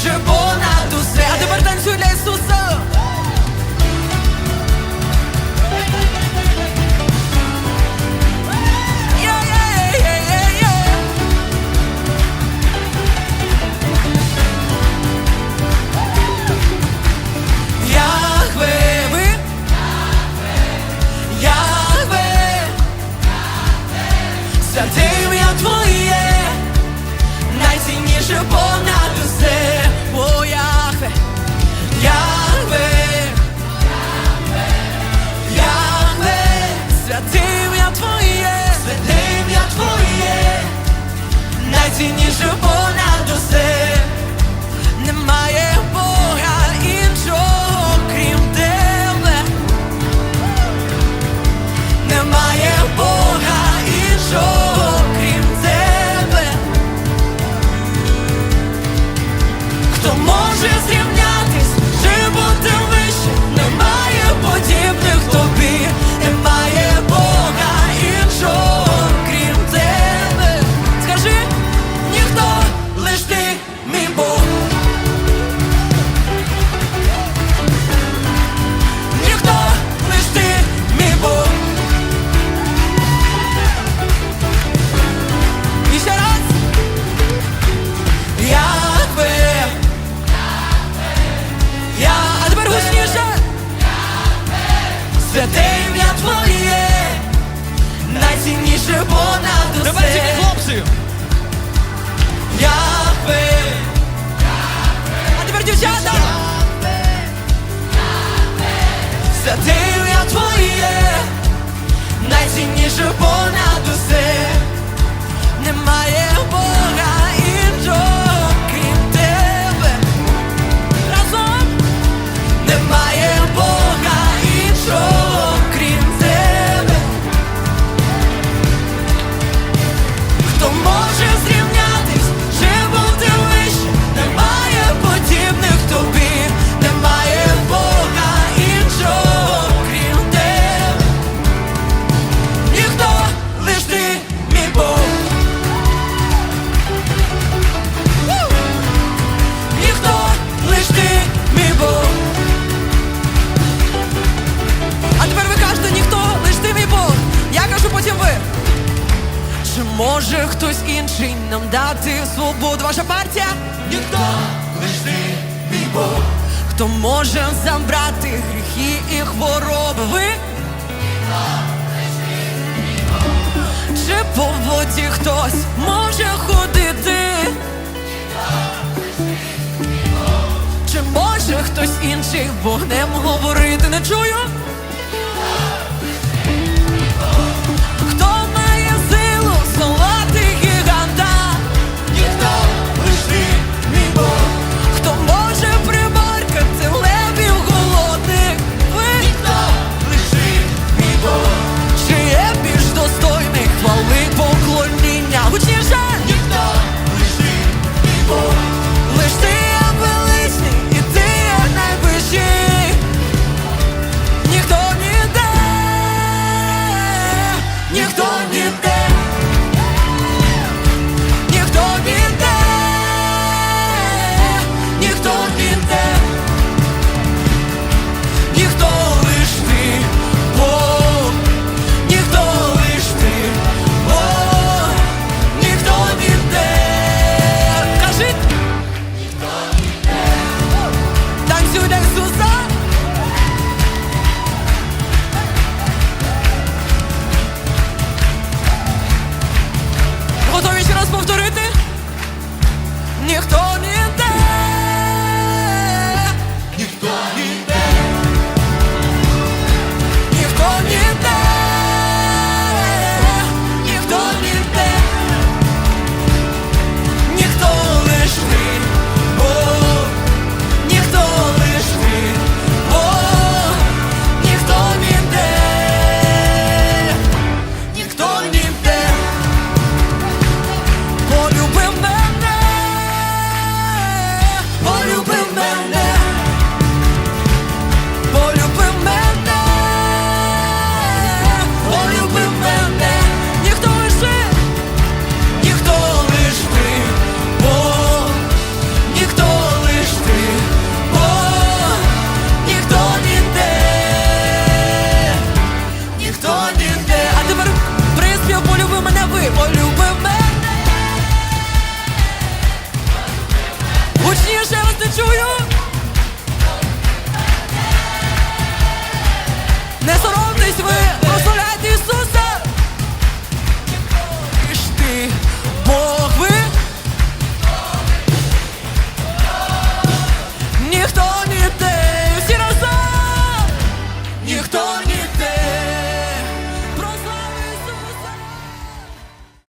найцінніше понад усе. А тепер танцюй для Ісуса. Твоє, найцінніше понад усе, 我 Yahweh Yahweh найцінніше понад усе. Тільки хлопці. Яхве. А тепер дівчата. Святе ім'я Твоє, найцінніше понад усе. Немає Бога іншого, крім тебе. Разом немає Чи може хтось інший нам дати свободу? Ваша партія? Ніхто лиш ти, мій Бог. Хто може забрати гріхи і хвороби? Ви? Чи по воді хтось може ходити? Чи може хтось інший вогнем говорити? Не чую?